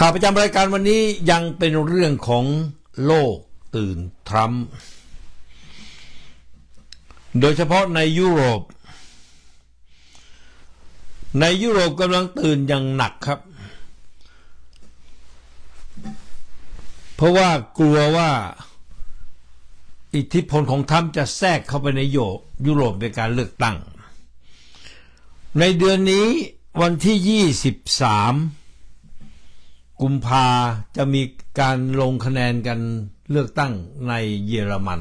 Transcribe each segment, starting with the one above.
ข่าวประจำรายการวันนี้ยังเป็นเรื่องของโลกตื่นทรัมป์โดยเฉพาะในยุโรป ในยุโรปกำลังตื่นอย่างหนักครับ เพราะว่ากลัวว่าอิทธิพลของทรัมป์จะแทรกเข้าไปในโยยุโรปในการเลือกตั้ง ในเดือนนี้วันที่ 23 กุมภาจะมีการลงคะแนนกันเลือกตั้งในเยอรมัน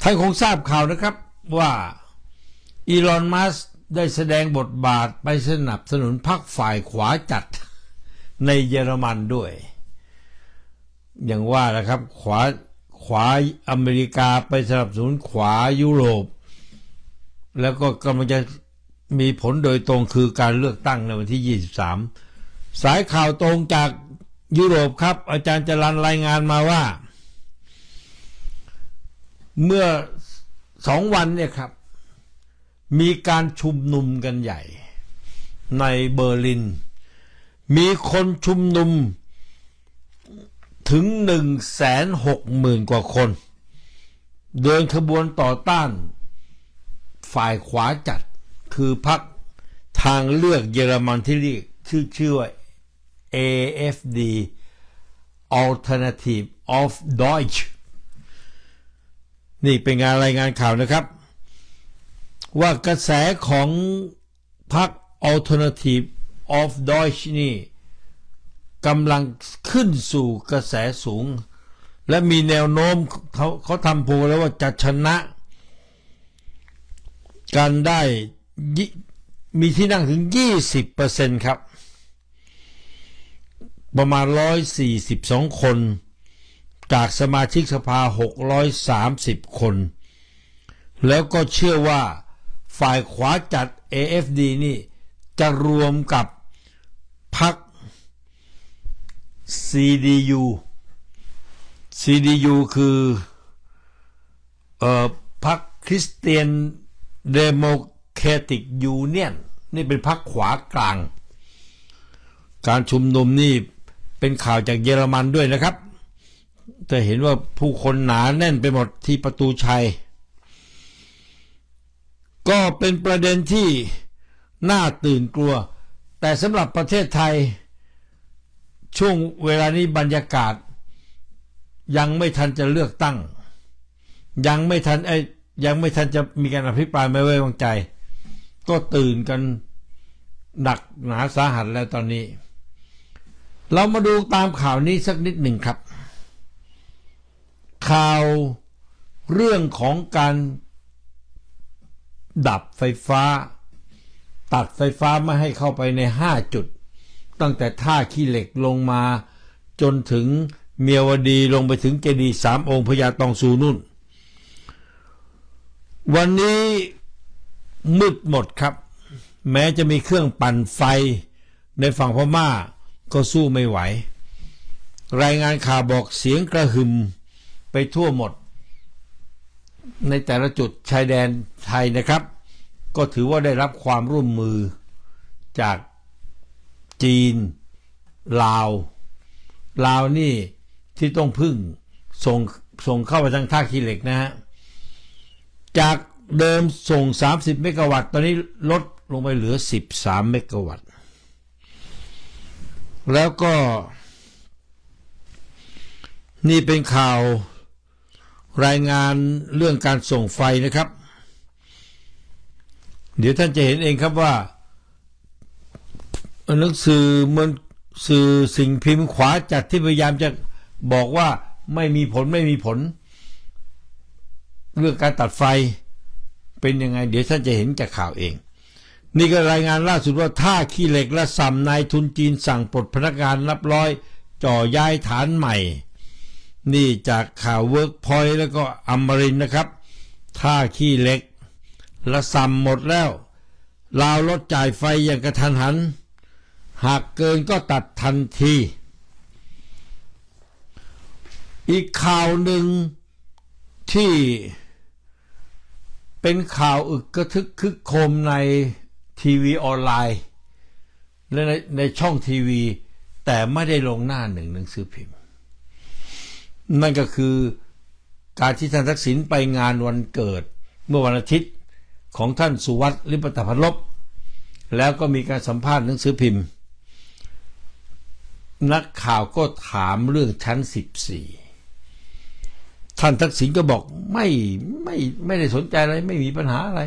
ท่านคงทราบข่าวนะครับว่าอีลอนมัสได้แสดงบทบาทไปสนับสนุนพรรคฝ่ายขวาจัดในเยอรมันด้วย อย่างว่านะครับขวาขวาอเมริกาไปสนับสนุนขวายุโรป แล้วก็กำลังจะมีผลโดยตรงคือการเลือกตั้งในวันที่ 23 สายข่าวตรงจากยุโรปครับ อาจารย์จรันรายงานมาว่า เมื่อสองวันเนี่ยครับ มีการชุมนุมกันใหญ่ ในเบอร์ลิน มีคนชุมนุมถึงหนึ่งแสนหกหมื่นกว่าคน เดินขบวนต่อต้าน ฝ่ายขวาจัดคือพรรคทางเลือกเยอรมันที่เรียกชื่อชื่อว่า AFD Alternative of Deutsch นี่เป็นงานรายงานข่าวนะครับ ว่ากระแสของพรรค Alternative of Deutsch นี่กำลังขึ้นสู่กระแสสูง และมีแนวโน้มเขาเขาทำโพลแล้วว่าจะชนะกันได้มีที่นั่งถึง 20%ครับ ประมาณ 142 คน จากสมาชิกสภา 630 คน แล้วก็เชื่อว่าฝ่ายขวาจัด AFD นี่จะรวมกับพรรค CDU CDU คือเอ่อพรรคคริสเตียนเดโมแครติกยูเนียนนี่เป็นพรรคขวากลาง การชุมนุมนี่ เป็นข่าวจากเยอรมันด้วยนะครับ จะเห็นว่าผู้คนหนาแน่นไปหมดที่ประตูชัย ก็เป็นประเด็นที่น่าตื่นกลัว แต่สำหรับประเทศไทย ช่วงเวลานี้บรรยากาศ ยังไม่ทันจะเลือกตั้ง ยังไม่ทันไอ้ยังไม่ทันจะมีการอภิปรายไม่ไว้วางใจ ก็ตื่นกันหนักหนาสาหัสแล้วตอนนี้ เรามาดูตามข่าวนี้สักนิดหนึ่งครับ ข่าวเรื่องของการดับไฟฟ้า ตัดไฟฟ้าไม่ให้เข้าไปใน 5 จุด ตั้งแต่ท่าขี้เหล็กลงมาจนถึงเมียวดีลงไปถึงเจดีสามองค์พญาตองซูนุ่น วันนี้มืดหมดครับ แม้จะมีเครื่องปั่นไฟในฝั่งพม่า ก็สู้ไม่ไหว รายงานข่าวบอกเสียงกระหึ่มไปทั่วหมด ในแต่ละจุดชายแดนไทยนะครับ ก็ถือว่าได้รับความร่วมมือจากจีน ลาว ลาวนี่ที่ต้องพึ่งส่งส่งเข้าไปทางท่าขี้เหล็กนะฮะ จากเดิมส่ง 30 เมกะวัตต์ ตอนนี้ลดลงไปเหลือ 13 เมกะวัตต์ แล้วก็ นี่เป็นข่าวรายงานเรื่องการส่งไฟนะครับ เดี๋ยวท่านจะเห็นเองครับว่าหนังสือมันสื่อสิ่งพิมพ์ขวาจัดที่พยายามจะบอกว่าไม่มีผลไม่มีผล เรื่องการตัดไฟเป็นยังไง เดี๋ยวท่านจะเห็นจากข่าวเอง นี่ก็รายงานล่าสุดว่าท่าขี้เหล็กและสัมนายทุนจีนสั่งปลดพนักงานนับร้อย จ่อย้ายฐานใหม่ นี่จากข่าวเวิร์กพอยต์แล้วก็อมรินนะครับ ท่าขี้เหล็กและสัมหมดแล้วลาวลดจ่ายไฟอย่างกระทันหัน หากเกินก็ตัดทันที อีกข่าวหนึ่งที่เป็นข่าวอึกกระทึกคึกโคมใน ทีวีออนไลน์และในในช่องทีวี แต่ไม่ได้ลงหน้าหนึ่งหนังสือพิมพ์ นั่นก็คือการที่ท่านทักษิณไปงานวันเกิดเมื่อวันอาทิตย์ของท่านสุวัสดิ์ลิปตพันลบ แล้วก็มีการสัมภาษณ์หนังสือพิมพ์ นักข่าวก็ถามเรื่องชั้น 14 ท่านทักษิณก็บอกไม่ไม่ไม่ได้สนใจอะไร ไม่มีปัญหาอะไร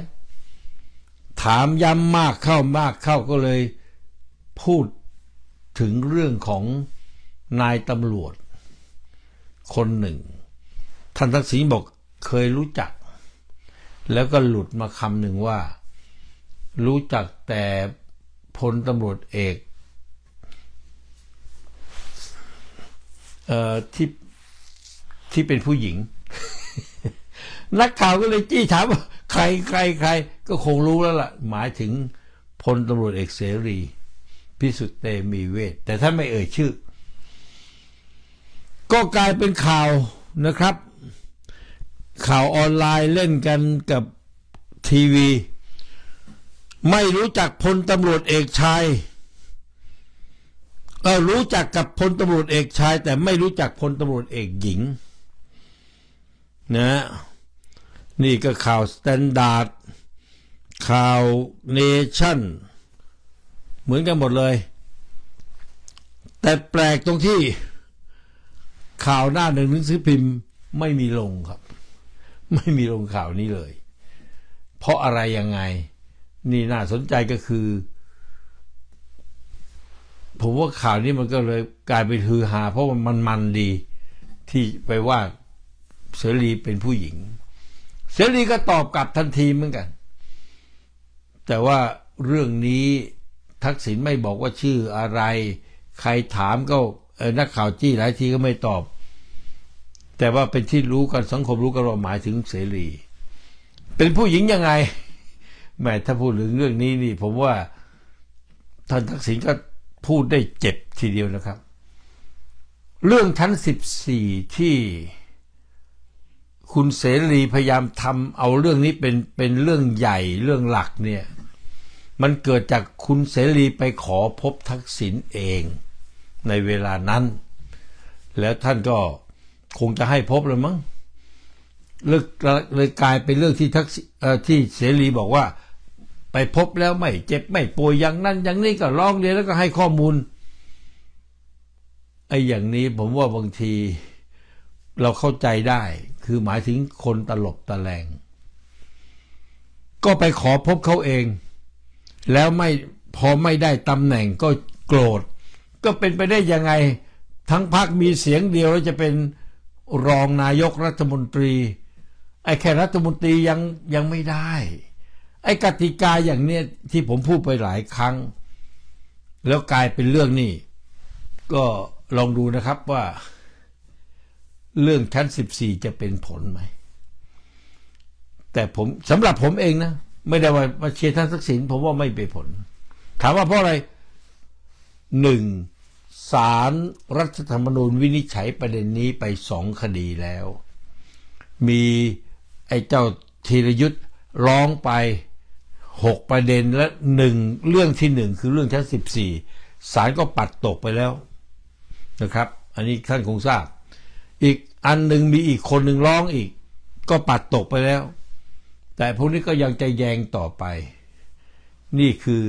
ถามย้ำมากเข้ามากเข้าก็เลยพูดถึงเรื่องของนายตำรวจ คนหนึ่ง ท่านทักษิณบอกเคยรู้จัก แล้วก็หลุดมาคำหนึ่งว่า รู้จักแต่พลตำรวจเอกเอ่อที่ที่เป็นผู้หญิง นักข่าวก็เลยจี้ถามว่า ใครใครใครก็คงรู้แล้วล่ะ หมายถึงพลตำรวจเอกเสรี พิสุทธิ์เตมีเวทแต่ท่านไม่เอ่ยชื่อ ก็กลายเป็นข่าวนะครับ ข่าวออนไลน์เล่นกันกับทีวี ไม่รู้จักพลตำรวจเอกชายเออรู้จักกับพลตำรวจเอกชาย แต่ไม่รู้จักพลตำรวจเอกหญิง นะ นี่ก็ข่าวสแตนดาร์ดข่าวเนชั่น เหมือนกันหมดเลย แต่แปลกตรงที่ข่าวหน้าหนึ่งหนังสือพิมพ์ไม่มีลงครับ ไม่มีลงข่าวนี้เลย เพราะอะไรยังไง นี่น่าสนใจก็คือ ผมว่าข่าวนี้มันก็เลยกลายเป็นฮือฮาเพราะมันมันดีที่ไปว่าเสรีเป็นผู้หญิง เสรีก็ตอบกลับทันทีเหมือนกัน แต่ว่าเรื่องนี้ทักษิณไม่บอกว่าชื่ออะไร ใครถามก็เออนักข่าวจี้หลายทีก็ไม่ตอบ แต่ว่าเป็นที่รู้กันสังคมรู้กันว่าหมายถึงเสรี เป็นผู้หญิงยังไงแหมถ้าพูดถึงเรื่องนี้นี่ ผมว่าท่านทักษิณก็พูดได้เจ็บทีเดียวนะครับ เรื่องชั้นสิบสี่ที่ คุณเสรีพยายามทำเอาเรื่องนี้เป็นเป็นเรื่องใหญ่เรื่องหลักเนี่ย มันเกิดจากคุณเสรีไปขอพบทักษิณเองในเวลานั้น แล้วท่านก็คงจะให้พบเลยมั้งเลิกเลยกลายเป็นเรื่องที่ทักษิที่เสรีบอกว่า ไปพบแล้วไม่เจ็บไม่ป่วยอย่างนั้น อย่างนี้ก็ร้องเรียนแล้วก็ให้ข้อมูลไอ้อย่างนี้ผมว่าบางทีเราเข้าใจได้ คือหมายถึงคนตลบตะแลง ก็ไปขอพบเขาเอง แล้วไม่พอไม่ได้ตำแหน่งก็โกรธ ก็เป็นไปได้ยังไง ทั้งพักมีเสียงเดียวแล้วจะเป็นรองนายกรัฐมนตรี ไอ้แค่รัฐมนตรียังยังไม่ได้ ไอ้กติกาอย่างเนี้ยที่ผมพูดไปหลายครั้ง แล้วกลายเป็นเรื่องนี้ก็ลองดูนะครับว่า เรื่องชั้น 14 จะเป็นผลไหม แต่ผมสำหรับผมเองนะ ไม่ได้ว่ามาเชียร์ท่านทักษิณผมว่าไม่เป็นผล ถามว่าเพราะอะไรหนึ่งสารรัฐธรรมนูญวินิจฉัยประเด็นนี้ไปสองคดีแล้ว มีไอ้เจ้าธีรยุทธ์ร้องไปหกประเด็นและหนึ่งเรื่องที่หนึ่งคือเรื่องชั้นสิบสี่ศาลก็ปัดตกไปแล้วนะครับ อันนี้ท่านคงทราบ อีก อันหนึ่งมีอีกคนหนึ่งร้องอีก ก็ปัดตกไปแล้ว แต่พวกนี้ก็ยังจะแยงต่อไป นี่คือ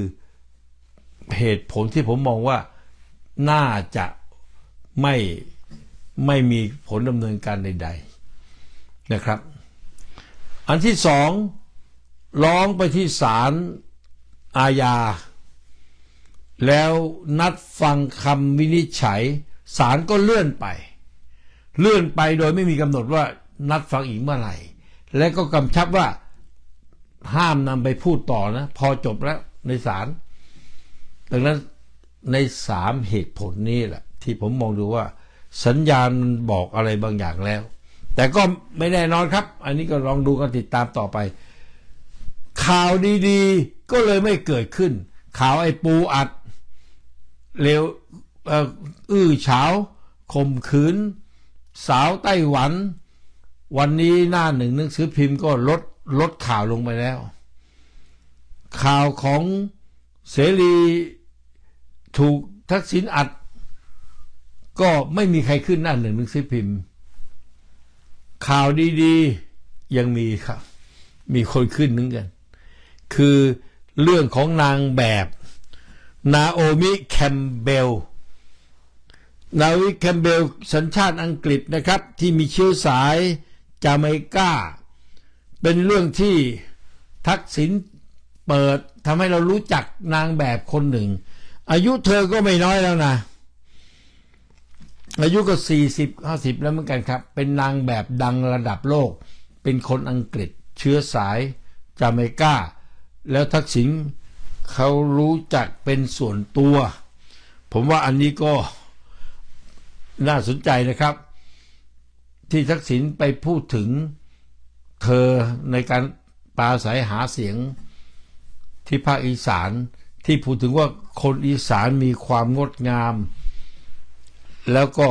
เหตุผลที่ผมมองว่าน่าจะไม่ไม่มีผลดำเนินการใด ๆนะครับ อันที่สองร้องไปที่ศาลอาญา แล้วนัดฟังคำวินิจฉัยศาลก็เลื่อนไป เลื่อนไปโดยไม่มีกำหนดว่านัดฟังอีกเมื่อไหร่ และก็กำชับว่าห้ามนำไปพูดต่อนะ พอจบแล้วในศาลดังนั้นในสามเหตุผลนี้แหละ ที่ผมมองดูว่า สัญญาณบอกอะไรบางอย่างแล้ว แต่ก็ไม่แน่นอนครับ อันนี้ก็ลองดูกันติดตามต่อไป ข่าวดีๆ ก็เลยไม่เกิดขึ้น ข่าวไอ้ปูอัดเลวอื้อเฉาข่มขืน สาวไต้หวัน วันนี้หน้าหนึ่งหนังสือพิมพ์ก็ลดลดข่าวลงไปแล้ว ข่าวของเสรีถูกทักษิณอัด ก็ไม่มีใครขึ้นหน้าหนึ่งหนังสือพิมพ์ ข่าวดีๆยังมีครับ มีคนขึ้นนึงกัน คือเรื่องของนางแบบนาโอมิแคมเบล นาโอมิแคมเบลสัญชาติอังกฤษนะครับ ที่มีเชื้อสายจาเมกาเป็นเรื่องที่ทักษิณเปิดทำให้เรารู้จักนางแบบคนหนึ่ง อายุเธอก็ไม่น้อยแล้วนะ อายุก็สี่สิบห้าสิบแล้วเหมือนกันครับ เป็นนางแบบดังระดับโลก เป็นคนอังกฤษ เชื้อสายจาเมกาแล้วทักษิณเขารู้จักเป็นส่วนตัว ผมว่าอันนี้ก็ น่าสนใจนะครับ ที่ทักษิณไปพูดถึงเธอในการปราศัยหาเสียงที่ภาคอีสานที่พูดถึงว่าคนอีสานมีความงดงาม แล้วก็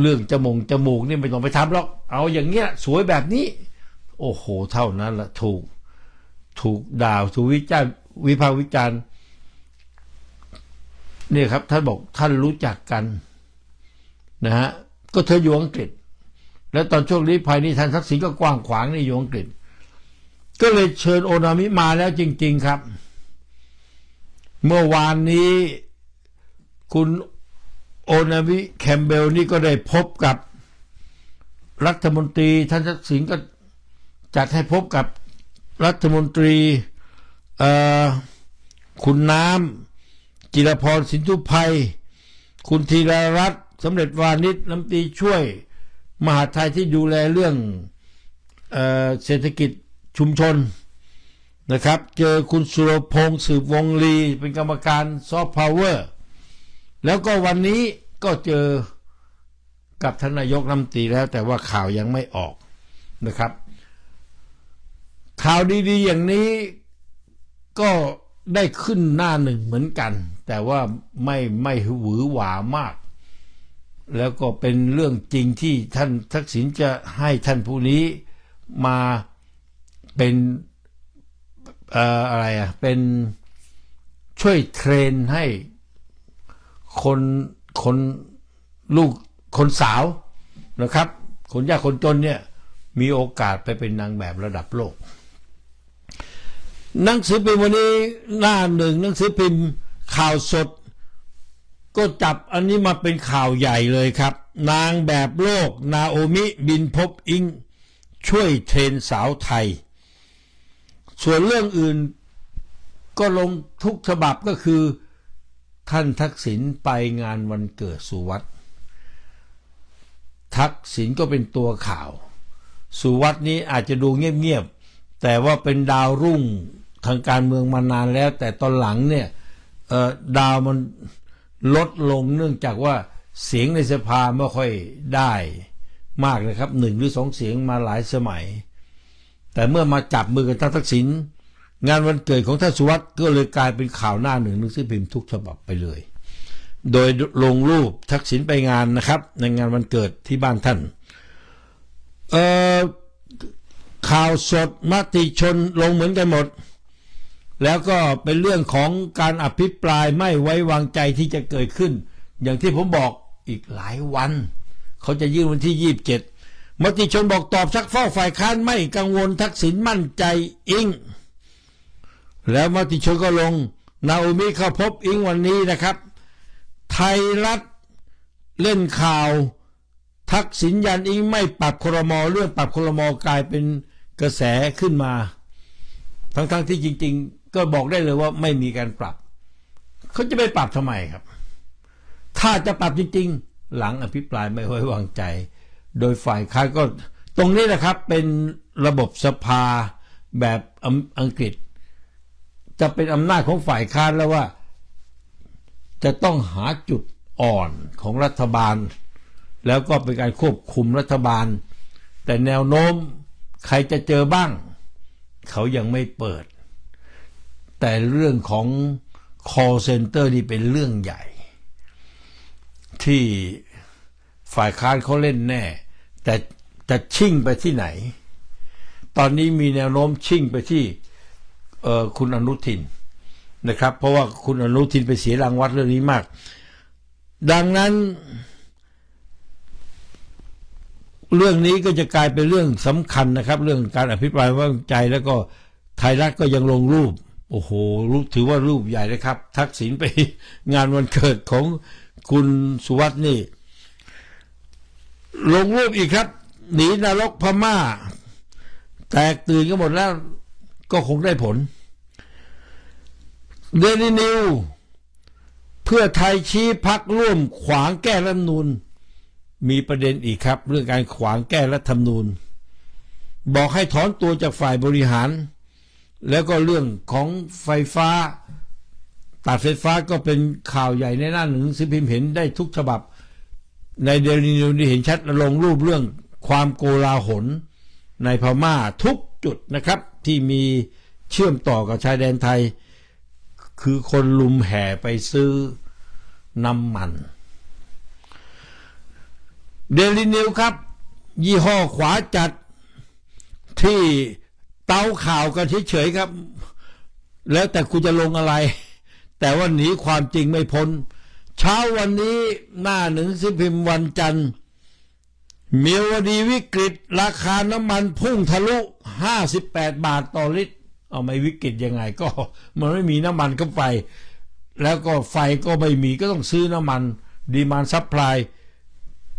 เรื่องจมูกจมูกนี่ไม่ต้องไปทำหรอก เอาอย่างเงี้ยสวยแบบนี้ โอ้โห เท่านั้นละถูก ถูกด่าถูกวิจารวิพากษ์วิจารณ์เนี่ยครับ ท่านบอกท่านรู้จักกัน นะฮะก็เธออยู่อังกฤษ แล้วตอนช่วงนี้ภายในท่านทักษิณก็กว้างขวางในอยู่อังกฤษ ก็เลยเชิญโอนามิมาแล้วจริง ๆครับ เมื่อวานนี้คุณโอนามิแคมเบลนี่ก็ได้พบกับรัฐมนตรีท่านทักษิณก็จัดให้พบกับรัฐมนตรีคุณน้ำจิรพรสินทุภัย คุณธีรรัตน์ สำเร็จวานิชน้ำตรีช่วย มหาไทยที่ดูแลเรื่องเออเศรษฐกิจชุมชนนะครับ เจอคุณสุรพงษ์สืบวงลีเป็นกรรมการซอฟต์พาวเวอร์แล้วก็วันนี้ก็เจอกับทนายกรัฐมตีแล้ว แต่ว่าข่าวยังไม่ออกนะครับ ข่าวดีๆอย่างนี้ก็ได้ขึ้นหน้าหนึ่งเหมือนกัน แต่ว่าไม่ไม่หวือหวามาก แล้วก็เป็นเรื่องจริงที่ท่านทักษิณจะให้ท่านผู้นี้มาเป็นเอ่ออะไรอะเป็นช่วยเทรนให้คนคนลูกคนสาวนะครับ คนยากคนจนเนี่ยมีโอกาสไปเป็นนางแบบระดับโลก หนังสือพิมพ์วันนี้หน้าหนึ่งหนังสือพิมพ์ข่าวสด ก็จับอันนี้มาเป็นข่าวใหญ่เลยครับ นางแบบโลกนาโอมิบินพบอิง ช่วยเทรนสาวไทย ส่วนเรื่องอื่นก็ลงทุกฉบับก็คือ ท่านทักษิณไปงานวันเกิดสุวัตทักษิณก็เป็นตัวข่าว สุวัตนี้อาจจะดูเงียบๆ แต่ว่าเป็นดาวรุ่งทางการเมืองมานานแล้ว แต่ตอนหลังเนี่ยดาวมัน ลดลงเนื่องจากว่าเสียงในสภาไม่ค่อยได้มากนะครับหนึ่งหรือสองเสียงมาหลายสมัย แต่เมื่อมาจับมือกับท่านทักษิณงานวันเกิดของท่านสุวัตก็เลยกลายเป็นข่าวหน้าหนึ่งหนังสือพิมพ์ทุกฉบับไปเลย โดยลงรูปทักษิณไปงานนะครับ ในงานวันเกิดที่บ้านท่านข่าวสดมติชนลงเหมือนกันหมด แล้วก็เป็นเรื่องของการอภิปรายไม่ไว้วางใจที่จะเกิดขึ้น อย่างที่ผมบอกอีกหลายวัน เขาจะยื่นวันที่ยี่บเจ็ดมติชนบอกตอบชักเฝ้าฝ่ายค้านไม่กังวลทักษิณมั่นใจอิง แล้วมติชนก็ลง นาโอมิเข้าพบอิงวันนี้นะครับ ไทยรัฐเล่นข่าว ทักษิณยันอิงไม่ปรับครมเรื่องปรับครมกลายเป็นกระแสขึ้นมา ทั้งๆทที่จริง ๆ ก็บอกได้เลยว่าไม่มีการปรับเขาจะไปปรับทำไมครับ ถ้าจะปรับจริงๆ หลังอภิปรายไม่ไว้วางใจ โดยฝ่ายค้านก็ตรงนี้นะครับเป็นระบบสภาแบบอังอังกฤษ จะเป็นอำนาจของฝ่ายค้านแล้วว่า จะต้องหาจุดอ่อนของรัฐบาล แล้วก็เป็นการควบคุมรัฐบาล แต่แนวโน้มใครจะเจอบ้าง เขายังไม่เปิด แต่เรื่องของ call center นี่เป็นเรื่องใหญ่ ที่ฝ่ายค้านเขาเล่นแน่ แต่จะชิ่งไปที่ไหน ตอนนี้มีแนวโน้มชิ่งไปที่คุณอนุทินนะครับ เพราะว่าคุณอนุทินไปเสียรางวัดเรื่องนี้มาก ดังนั้น เรื่องนี้ก็จะกลายเป็นเรื่องสำคัญนะครับ เรื่องการอภิปรายไม่างใจแล้วก็ไทยรัฐก็ยังลงรูป โอ้โหรูปถือว่ารูปใหญ่นะครับ ทักษิณไปงานวันเกิดของคุณสุวัสด์นี่ ลงรูปอีกครับ หนีนรกพม่า แตกตื่นกันหมดแล้ว ก็คงได้ผล เดลินิว เพื่อไทยชี้พักร่วมขวางแก้รัฐนูญมีประเด็นอีกครับ เรื่องการขวางแก้รัฐธรรมนูญ บอกให้ถอนตัวจากฝ่ายบริหาร แล้วก็เรื่องของไฟฟ้า ตัดไฟฟ้าก็เป็นข่าวใหญ่ในหน้าหนึ่งสิบพิมพ์เห็นได้ทุกฉบับ ในเดลินิวนี่เห็นชัดลงรูปเรื่องความโกลาหลในพม่าทุกจุดนะครับ ที่มีเชื่อมต่อกับชายแดนไทย คือคนลุมแห่ไปซื้อน้ำมัน เดลินิวครับ ยี่ห้อขวาจัดที่ เตาข่าวกันเฉยๆครับ แล้วแต่คุณจะลงอะไร แต่ว่าหนีความจริงไม่พ้น เช้าวันนี้หน้าหนึ่งสิบพิมพ์วันจันทร์มีวดีวิกฤต ราคาน้ำมันพุ่งทะลุ 58 บาทต่อลิตร เอาไม่วิกฤตยังไงก็ มันไม่มีน้ำมันเข้าไป แล้วก็ไฟก็ไม่มีก็ต้องซื้อน้ำมัน ดีมานซัพพลาย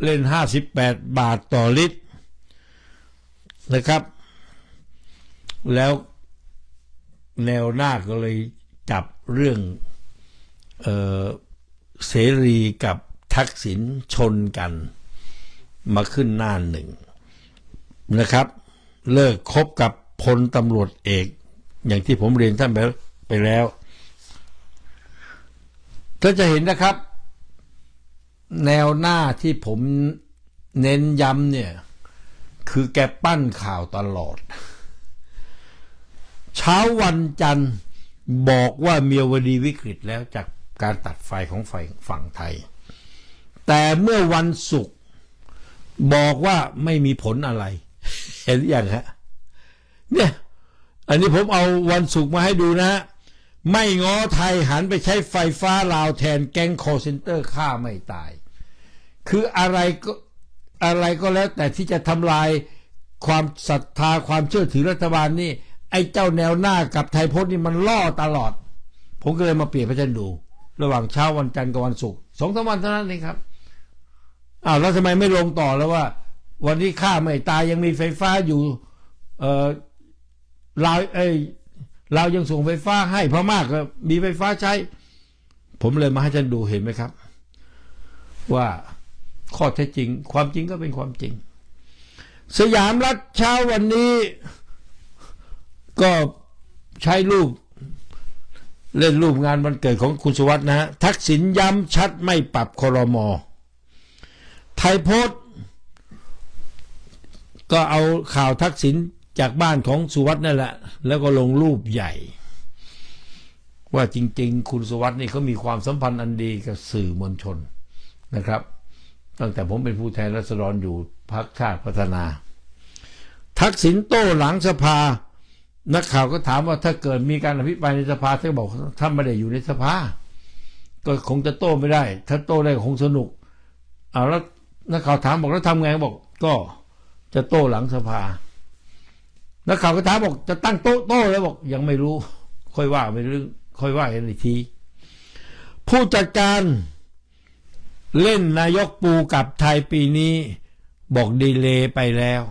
เล่น 58 บาทต่อลิตรนะครับ แล้วแนวหน้าก็เลยจับเรื่องเออเสรีกับทักษิณชนกัน มาขึ้นหน้าหนึ่งนะครับ เลิกคบกับพลตำรวจเอก อย่างที่ผมเรียนท่านไปไปแล้วท่านจะเห็นนะครับ แนวหน้าที่ผมเน้นย้ำเนี่ย คือแกปั้นข่าวตลอด เช้าวันจันทร์บอกว่าเมียวดีวิกฤตแล้วจากการตัดไฟของไฟฝั่งไทย แต่เมื่อวันศุกร์บอกว่าไม่มีผลอะไร เห็นหรือยังฮะ เนี่ย อันนี้ผมเอาวันศุกร์มาให้ดูนะฮะไม่ง้อไทยหันไปใช้ไฟฟ้าลาวแทนแก๊งคอเซนเตอร์ฆ่าไม่ตาย คืออะไรก็อะไรก็แล้วแต่ที่จะทำลายความศรัทธาความเชื่อถือรัฐบาลนี่ ไอ้เจ้าแนวหน้ากับไทยพจน์นี่มันล่อตลอด ผมก็เลยมาเปรียบให้ท่านดู ระหว่างเช้าวันจันทร์กับวันศุกร์สองสามวันเท่านั้นเองครับอ้าวแล้วทำไมไม่ลงต่อแล้วว่า วันนี้ข้าไม่ตายยังมีไฟฟ้าอยู่ เออลาวเอ้ยเรายังส่งไฟฟ้าให้พม่าก็มีไฟฟ้าใช้ ผมเลยมาให้ท่านดูเห็นไหมครับ ว่าข้อเท็จจริง ความจริงก็เป็นความจริง สยามรัฐเช้าวันนี้ ก็ใช้รูป เล่นรูปงานวันเกิดของคุณสุวัสด์นะฮะทักษิณย้ำชัดไม่ปรับคอรมอไทยโพสต์ก็เอาข่าวทักษิณจากบ้านของสุวัสด์นั่นแหละ แล้วก็ลงรูปใหญ่ ว่าจริง ๆ คุณสุวัสด์นี่เขามีความสัมพันธ์อันดีกับสื่อมวลชนนะครับ ตั้งแต่ผมเป็นผู้แทนรัษฎรอยู่พักชาติพัฒนา ทักษิณโต้หลังสภา นักข่าวก็ถามว่าถ้าเกิดมีการอภิปรายในสภาท่านบอกท่านไม่ได้อยู่ในสภาก็คงจะโต้ไม่ได้ ถ้าโต้ได้คงสนุกเอาแล้วนักข่าวถามบอกแล้วทำไงบอก ก็จะโต้หลังสภานักข่าวก็ถามบอกจะตั้งโต๊ะโต้แล้วบอก ยังไม่รู้ ค่อยว่าไปเรื่องค่อยว่ากันอีกที ผู้จัดการเล่นนายกปูกับไทยปีนี้ บอกดีเลย์ไปแล้ว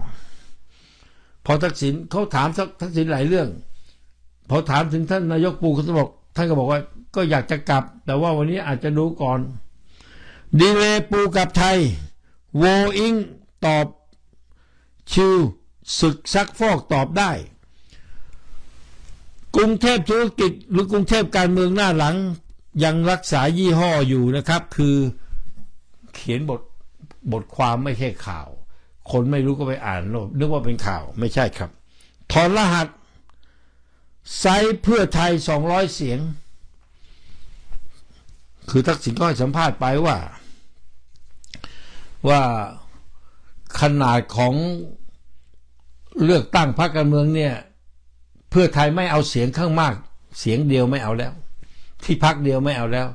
พอทักษิณเขาถามทักษิณหลายเรื่อง พอถามถึงท่านนายกปูเขาบอกท่านก็บอกว่าก็อยากจะกลับ แต่ว่าวันนี้อาจจะดูก่อน ดีเลยปูกับไทย โวอิงตอบ ชิวศึกซักฟอกตอบได้ กรุงเทพธุรกิจหรือกรุงเทพการเมืองหน้าหลัง ยังรักษายี่ห้ออยู่นะครับ คือเขียนบทบทความไม่ใช่ข่าว คนไม่รู้ก็ไปอ่านโลกนึกว่าเป็นข่าวไม่ใช่ครับ ถอนรหัสไซส์เพื่อไทย 200 เสียง คือทักษิณก็ให้สัมภาษณ์ไปว่า ว่าขนาดของเลือกตั้งพรรคการเมืองเนี่ย เพื่อไทยไม่เอาเสียงข้างมาก เสียงเดียวไม่เอาแล้ว ที่พักเดียวไม่เอาแล้ว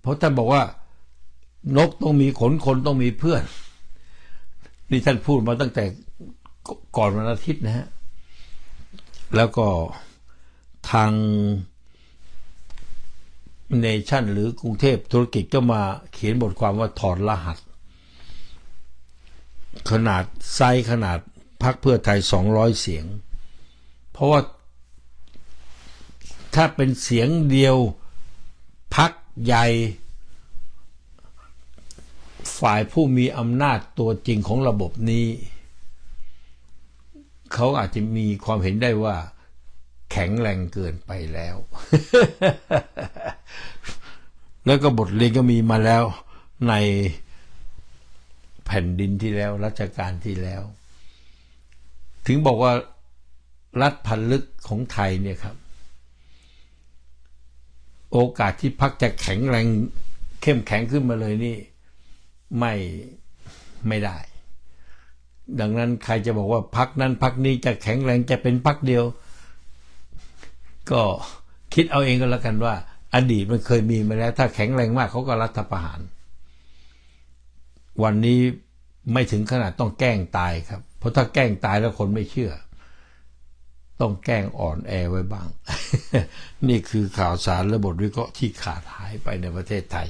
เพราะท่านบอกว่านกต้องมีขนคนต้องมีเพื่อน นี่ท่านพูดมาตั้งแต่ก่อนวันอาทิตย์นะฮะ แล้วก็ทางเนชั่นหรือกรุงเทพธุรกิจก็มาเขียนบทความว่าถอดรหัส ขนาดไซส์ขนาดพักเพื่อไทย 200 เสียง เพราะว่า ถ้าเป็นเสียงเดียวพักใหญ่ ฝ่ายผู้มีอำนาจตัวจริงของระบบนี้ เขาอาจจะมีความเห็นได้ว่า แข็งแรงเกินไปแล้ว แล้วก็บทเรียนก็มีมาแล้วในแผ่นดินที่แล้วรัชกาลที่แล้ว ถึงบอกว่ารัฐพันลึกของไทยเนี่ยครับ โอกาสที่พักจะแข็งแรงเข้มแข็งขึ้นมาเลยนี่ ไม่ไม่ได้ ดังนั้นใครจะบอกว่าพักนั้นพักนี้จะแข็งแรงจะเป็นพักเดียว ก็คิดเอาเองก็แล้วกันว่า อดีตมันเคยมีมาแล้ว ถ้าแข็งแรงมากเขาก็รัฐประหาร วันนี้ไม่ถึงขนาดต้องแกล้งตายครับ เพราะถ้าแกล้งตายแล้วคนไม่เชื่อ ต้องแกล้งอ่อนแอไว้บ้าง นี่คือข่าวสารและบทวิเคราะห์ที่ขาดหายไปในประเทศไทย